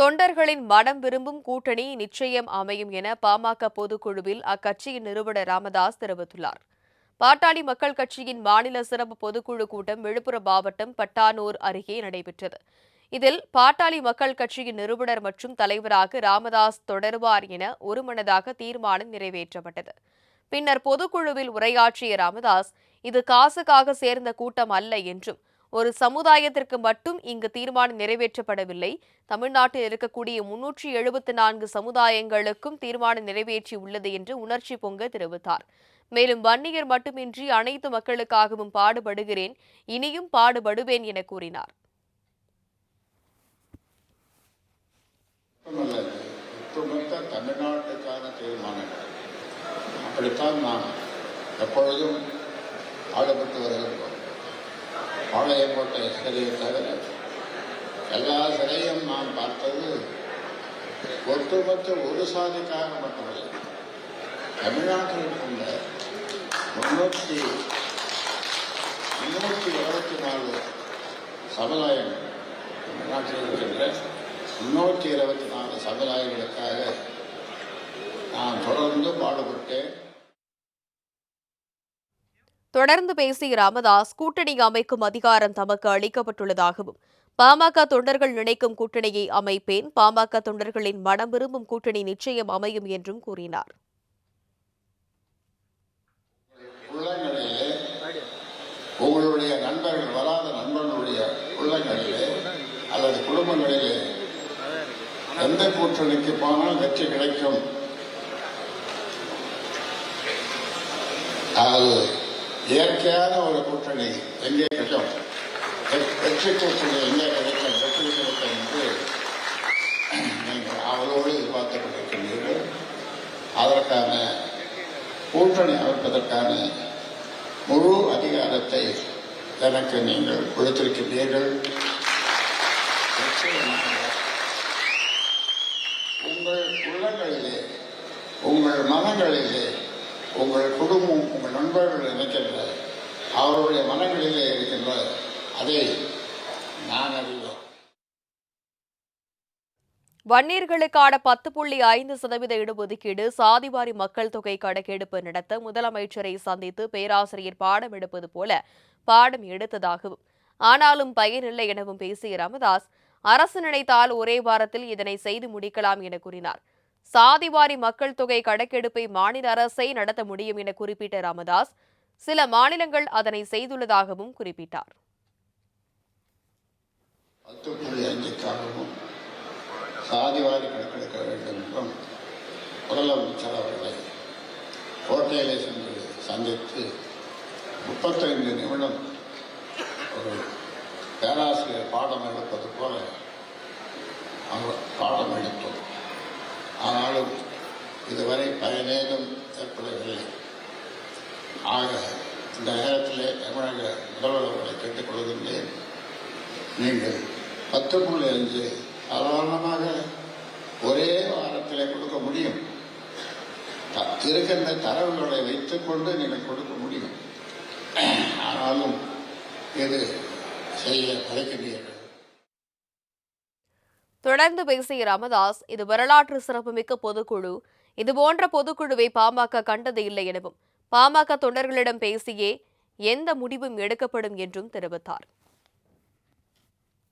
தொண்டர்களின் மனம் விரும்பும் கூட்டணி நிச்சயம் அமையும் என பாமக பொதுக்குழுவில் அக்கட்சியின் நிறுவனர் ராமதாஸ் தெரிவித்துள்ளார். பாட்டாளி மக்கள் கட்சியின் மாநில சிறப்பு பொதுக்குழு கூட்டம் விழுப்புரம் மாவட்டம் பட்டானூர் அருகே நடைபெற்றது. இதில் பாட்டாளி மக்கள் கட்சியின் நிறுவனர் மற்றும் தலைவராக ராமதாஸ் தொடருவார் என ஒருமனதாக தீர்மானம் நிறைவேற்றப்பட்டது. பின்னர் பொதுக்குழுவில் உரையாற்றிய ராமதாஸ் இது காசுக்காக சேர்ந்த கூட்டம் அல்ல என்றும் ஒரு சமுதாயத்திற்கு மட்டும் இங்கு தீர்மானம் நிறைவேற்றப்படவில்லை. தமிழ்நாட்டில் இருக்கக்கூடிய முன்னூற்றி எழுபத்தி நான்கு சமுதாயங்களுக்கும் தீர்மானம் நிறைவேற்றி உள்ளது என்று உணர்ச்சி பொங்க தெரிவித்தார். மேலும் வன்னியர் மட்டுமின்றி அனைத்து மக்களுக்காகவும் பாடுபடுகிறேன் இனியும் பாடுபடுவேன் என கூறினார். ஒட்டுமொத்த தமிழ்நாட்டுக்கான தீர்மானங்கள் அப்படித்தான் நாம் எப்பொழுதும் பாடுபட்டு வருகின்றோம். பாளையங்கோட்டை சிறையை தவிர எல்லா சிலையும் நாம் பார்த்தது ஒட்டுமொத்த ஒரு சாதிக்காக மட்டுமல்ல. தமிழ்நாட்டில் இருக்கின்ற முன்னூற்றி முன்னூற்றி இருபத்தி நாலு சமுதாயங்கள் தமிழ்நாட்டில் இருக்கின்ற முன்னூற்றி இருபத்தி நாலு சமுதாயங்களுக்காக நான் தொடர்ந்து பாடுபட்டேன். தொடர்ந்து பேசிய ராமதாஸ் கூட்டணி அமைக்கும் அதிகாரம் தமக்கு அளிக்கப்பட்டுள்ளதாகவும் பாமக தொண்டர்கள் நினைக்கும் கூட்டணியை அமைப்பேன் பாமக தொண்டர்களின் மனம் விரும்பும் கூட்டணி நிச்சயம் அமையும் என்றும் கூறினார். உங்களுடைய நண்பர்கள் வராத நண்பர்களுடைய உள்ளங்களிலே அல்லது குடும்பங்களிலே எந்த கூட்டணிக்கு போனால் வெற்றி கிடைக்கும்? அதாவது இயற்கையான ஒரு கூட்டணி எங்கே கிடைக்கும் வெற்றி கூட்டணி எங்கே கிடைக்கும் வெற்றி கிடைக்கும் என்று நீங்கள் அவளோடு எதிர்பார்த்து கொண்டிருக்கின்றீர்கள் அதற்கான கூட்டணி அமைப்பதற்கான முழு அதிகாரத்தை எனக்கு நீங்கள் கொடுத்திருக்கின்றீர்கள். உங்கள் உள்ளங்களிலே உங்கள் மனங்களிலே உங்கள் குடும்பம் உங்கள் நண்பர்கள் நினைக்கின்ற அவருடைய மனங்களிலே இருக்கின்ற அதை நான் அறிவோம் வன்னியர்களுக்கான பத்து புள்ளி ஐந்து சதவீத இடஒதுக்கீடு சாதிவாரி மக்கள் தொகை கணக்கெடுப்பு நடத்த முதலமைச்சரை சந்தித்து பேராசிரியர் பாடம் எடுப்பது போல பாடம் எடுத்ததாகவும் ஆனாலும் பயனில்லை எனவும் பேசிய ராமதாஸ் அரசு நினைத்தால் ஒரே வாரத்தில் இதனை செய்து முடிக்கலாம் என கூறினார். சாதிவாரி மக்கள் தொகை கணக்கெடுப்பை மாநில அரசை நடத்த முடியும் என குறிப்பிட்ட ராமதாஸ் சில மாநிலங்கள் அதனை செய்துள்ளதாகவும் குறிப்பிட்டார். சாதிவாரி கணக்கெடுக்க வேண்டும் என்றும் முதலமைச்சர் அவர்களை கோட்டையிலே சென்று சந்தித்து முப்பத்தைந்து நிமிடம் ஒரு பேராசிரியர் பாடம் எடுப்பது போல அவர் பாடம் எடுத்தோம். அளவு இதுவரை பயனேதும் ஏற்படவில்லை. ஆக இந்த நேரத்திலே தமிழக முதல்வர் அவர்களை கேட்டுக்கொள்கின்றேன் நீங்கள் பத்து புள்ளி அஞ்சு சாதாரணமாக ஒரே வாரத்திலே கொடுக்க முடியும். த- இருக்கின்ற தரவுகளை வைத்துக்கொண்டு நீங்கள் கொடுக்க முடியும். ஆனாலும் இது செய்ய மறைக்கின்றீர்கள்? தொடர்ந்து பேசிய ராமதாஸ் இது வரலாற்று சிறப்புமிக்க பொதுக்குழு. இதுபோன்ற பொதுக்குழுவை பாமக கண்டது இல்லை எனவும் பாமக தொண்டர்களிடம் பேசியே எந்த முடிவும் எடுக்கப்படும் என்றும் தெரிவித்தார்.